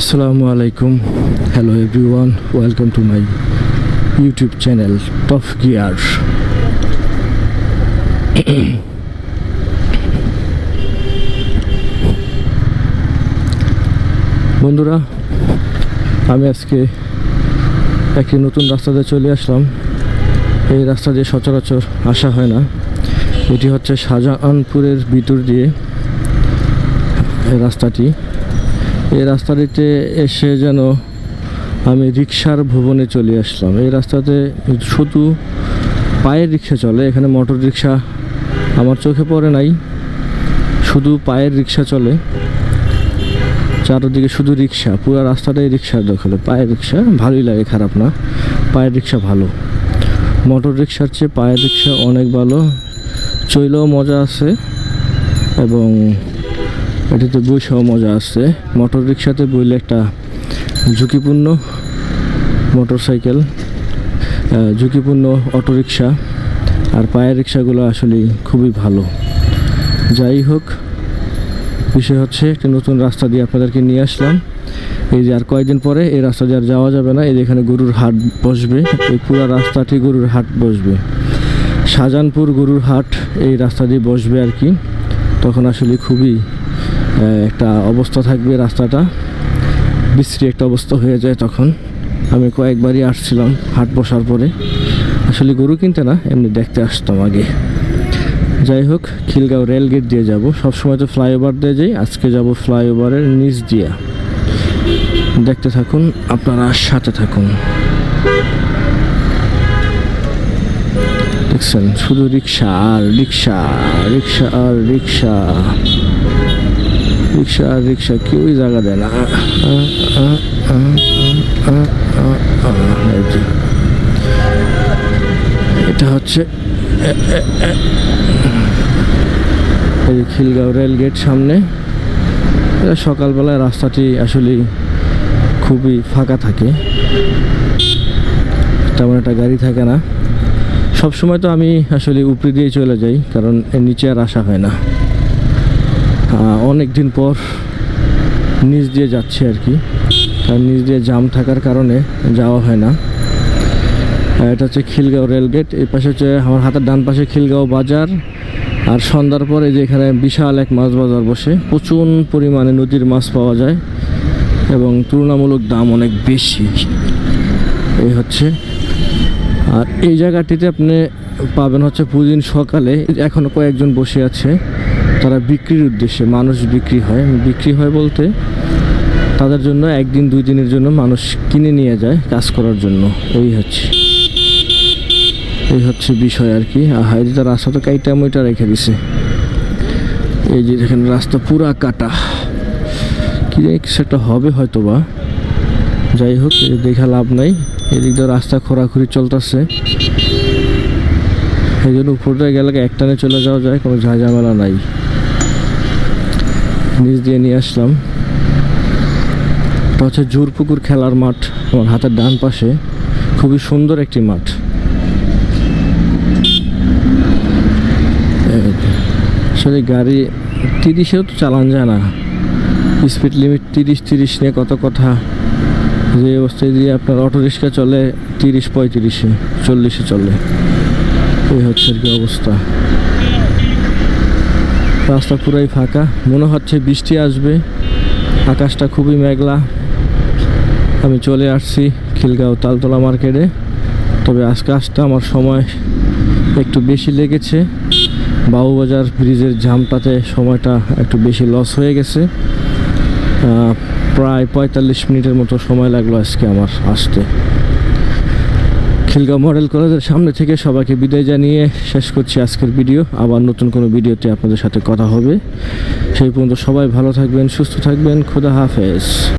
আসসালামু আলাইকুম। Hello everyone welcome to my YouTube channel top gear বন্ধুরা, আমি আজকে একটি নতুন রাস্তাতে চলে আসলাম। এই রাস্তা দিয়ে সচরাচর আসা হয় না। এটি হচ্ছে শাহজাহানপুরের ভিতর দিয়ে রাস্তাটি। এই রাস্তাটিতে এসে যেন আমি রিক্সার ভুবনে চলে আসলাম। এই রাস্তাতে শুধু পায়ের রিক্সা চলে, এখানে মোটর রিক্সা আমার চোখে পড়ে নাই। শুধু পায়ের রিক্সা চলে, চারদিকে শুধু রিক্সা, পুরো রাস্তাটাই রিক্সার দখলে। পায়ের রিক্সা ভালোই লাগে, খারাপ না। পায়ের রিক্সা ভালো। মোটর রিক্সার চেয়ে পায়ের রিক্সা অনেক ভালো। চইলেও মজা আছে এবং এটাতে বইসেও মজা আছে মোটর রিক্সাতে বইলে একটা ঝুঁকিপূর্ণ মোটর সাইকেল ঝুঁকিপূর্ণ অটো রিক্সা আর পায়ের রিক্সাগুলো আসলে খুবই ভালো। যাই হোক, বিষয় হচ্ছে একটি নতুন রাস্তা দিয়ে আপনাদেরকে নিয়ে আসলাম। এই যে আর কয়েকদিন পরে এই রাস্তা দিয়ে আর যাওয়া যাবে না। এই যে এখানে গরুর হাট বসবে, এই পুরো রাস্তাটি গরুর হাট বসবে। শাহজাহানপুর গরুর হাট এই রাস্তা দিয়ে বসবে আর কি। তখন আসলে খুবই একটা অবস্থা থাকবে রাস্তাটা। বিশ্রী একটা অবস্থা হয়ে যায় তখন। আমি কয়েকবারই আসছিলাম হাট বসার পরে। আসলে গরু কিনতে না, এমনি দেখতে আসতাম আগে। যাই হোক, খিলগাঁও রেল গেট দিয়ে যাব। সবসময় তো ফ্লাইওভার দিয়ে যাই, আজকে যাব ফ্লাইওভারের নিচ দিয়ে। দেখতে থাকুন, আপনারা সাথে থাকুন। দেখছেন? শুধু রিক্সা আর রিক্সা রিক্সা আর রিক্সা। রিক্সা আর রিক্সা কেউই জায়গা দেয় না। এটা হচ্ছে খিলগাঁও রেল গেট সামনে সকালবেলায় রাস্তাটি আসলে খুবই ফাঁকা থাকে। তেমন একটা গাড়ি থাকে না। সব সময় তো আমি আসলে উপরে দিয়ে চলে যাই, কারণ নিচে আর আসা হয় না। অনেক দিন পর নিচ দিয়ে যাচ্ছে আর কি। কারণ নিচ দিয়ে জাম থাকার কারণে যাওয়া হয় না। আর এটা হচ্ছে খিলগাঁও রেলগেট এই পাশে হচ্ছে আমার হাতের ডান পাশে খিলগাঁও বাজার। আর সন্ধ্যার পরে যে এখানে বিশাল এক মাছ বাজার বসে, প্রচুর পরিমাণে নদীর মাছ পাওয়া যায় এবং তুলনামূলক দাম অনেক বেশি। এই হচ্ছে। আর এই জায়গাটিতে আপনি পাবেন হচ্ছে প্রতিদিন সকালে এখনও কয়েকজন বসে আছে। তারা বিক্রির উদ্দেশ্যে, মানুষ বিক্রি হয়। বিক্রি হয় বলতে তাদের জন্য একদিন, দুই দিনের জন্য মানুষ কিনে নিয়ে যায় কাজ করার জন্য। এই হচ্ছে। এই হচ্ছে বিষয় আর কি। আর হাইদি তার রাস্তা তো কাইটা মুইটা রেখে দিছে। এই যে দেখেন রাস্তা পুরা কাটা। কি একটা হবে হয়তো বা যাই হোক দেখা লাভ নাই। এদিক দিয়ে রাস্তা খোরাখুরি চলতেছে। এই জন্য উপরটা গেলে একটানে চলে যাওয়া যায়, কোনো ঝাঁঝামেলা নাই। নিচ দিয়ে নিয়ে আসলাম। এটা হচ্ছে জোরপুকুর খেলার মাঠ, আমার হাতের ডান পাশে। খুবই সুন্দর একটি মাঠ। আসলে গাড়ি তিরিশেও তো চালান যায় না। স্পিড লিমিট তিরিশ তিরিশ নিয়ে কত কথা? যে অবস্থায় দিয়ে আপনার অটো রিক্সা চলে তিরিশ, পঁয়ত্রিশে, চল্লিশে চলে। এই হচ্ছে আর কি অবস্থা। রাস্তা পুরাই ফাঁকা। মনে হচ্ছে বৃষ্টি আসবে। আকাশটা খুবই মেঘলা। আমি চলে আসছি খিলগাঁও তালতলা মার্কেটে। তবে আজকে আসতে আমার সময় একটু বেশি লেগেছে। বাবুবাজার ব্রিজের জামটাতে সময়টা একটু বেশি লস হয়ে গেছে। প্রায় পঁয়তাল্লিশ মিনিটের মতো সময় লাগল আজকে আমার আসতে। খিলগাঁও মডেল কলেজের সামনে থেকে সবাইকে বিদায় জানিয়ে শেষ করছি আজকের ভিডিও। আবার নতুন কোনো ভিডিওতে আপনাদের সাথে কথা হবে। সেই পর্যন্ত সবাই ভালো থাকবেন, সুস্থ থাকবেন। খুদা হাফেজ।